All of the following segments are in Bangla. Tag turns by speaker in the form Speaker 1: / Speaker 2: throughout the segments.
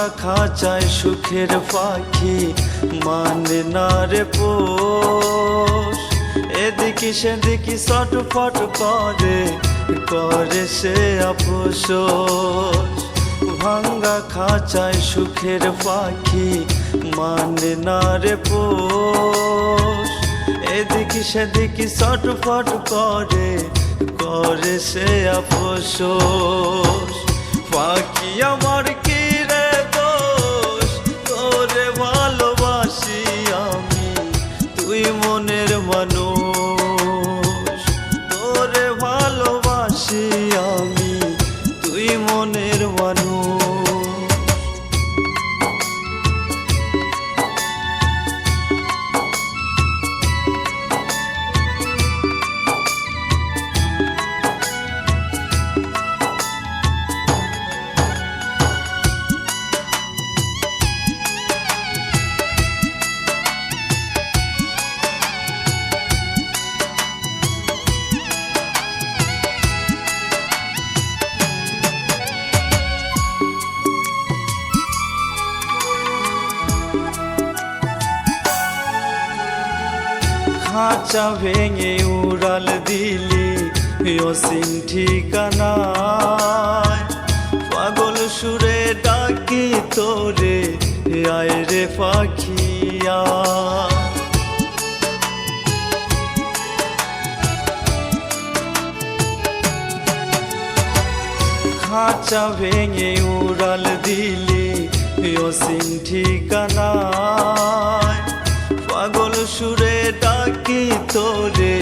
Speaker 1: ভাঙ্গা খাঁচায় সুখের পাখি মানে না রে পোষ। এদিকে সেদিকে ছটফট করে করে সে আপোষ ভাঙ্গা খাঁচায় সুখের পাখি মানে না রে পোষ। এদিকে সেদিকে ছটফট করে করে সে আপোষ পাখি আমার খাঁচা ভেঙে উড়াল দিলি অসীম ঠিকানায়। পাগল সুরে ডাকি তোরে আয় পাখিয়া। খাঁচা ভেঙে উড়াল দিলি অসীম পাগল সুরে ডাকি তোরে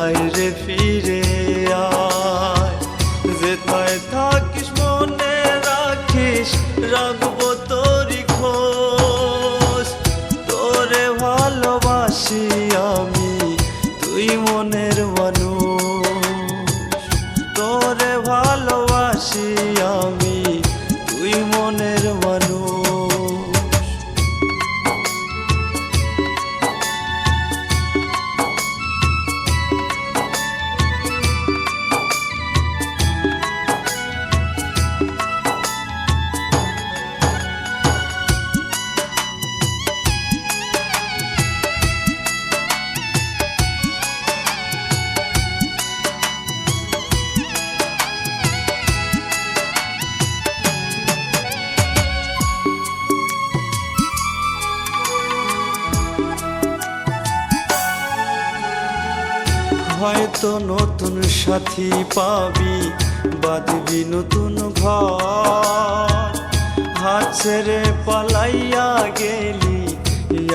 Speaker 1: আয় রে ফিরে আয়। যে তাই থাকিস মনে রাখিস রাখব হয়তো নতুন সাথী পাবি বাঁধবি নতুন ঘর। হাত ছেড়ে পালাইয়া গেলি,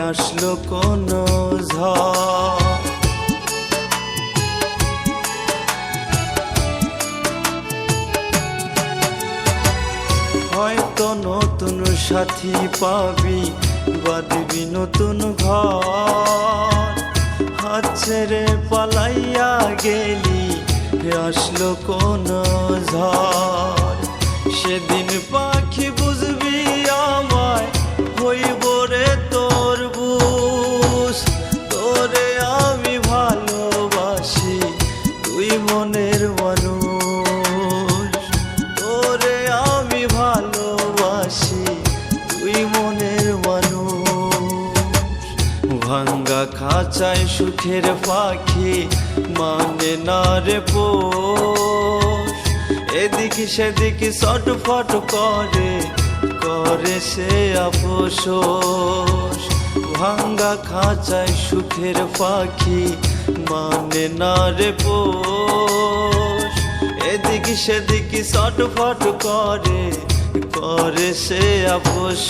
Speaker 1: আসলো কোন ঝড়। হয়তো নতুন সাথী পাবি বাঁধবি নতুন ঘর। হাত ছেড়ে পালাইয়া গেলি আসলো কোন ঝড়? সেদিন পাখি বুঝবি আমায়, হইব রে তোর বুস তোরে আমি ভালোবাসি, তুই মনের খাঁচায় সুখের পাখি মানে না রে পোষ। এদিকে সেদিকে ছটফট করে করে সে আপোষ ভাঙ্গা খাঁচায় সুখের পাখি মানে না রে পোষ। এদিকে সেদিকে ছটফট করে করে সে আপোষ